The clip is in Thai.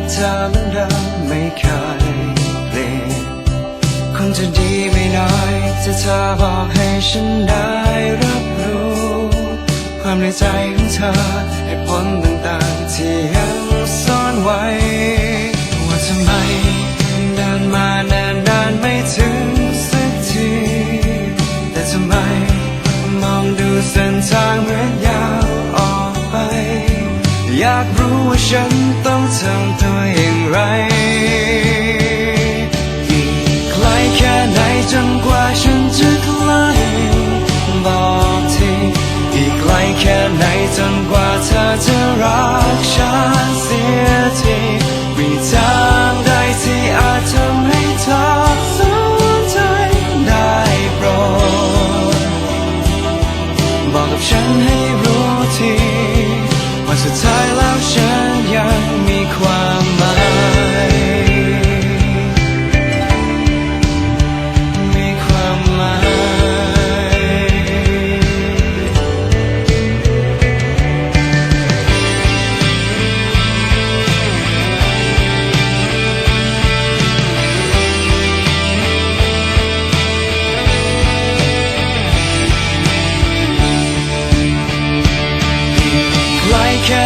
กเธอเหมือนเดิมไม่เคยเปลี่ยนคงจะดีไม่น้อยถ้าเธอบอกให้ฉันได้รับรู้ ความในใจของเธอเหตุผลต่างๆที่ยังซ่อนไว้ ว่าทำไมเดินมานานนานไม่ถึงสักที แต่ทำไมมองดูเส้นทางเหมือนยาวออกไป อยากรู้ว่าฉันต้องทำ ฉันให้รู้ทีว่าสุดท้ายแล้วฉันยังมีความหมาย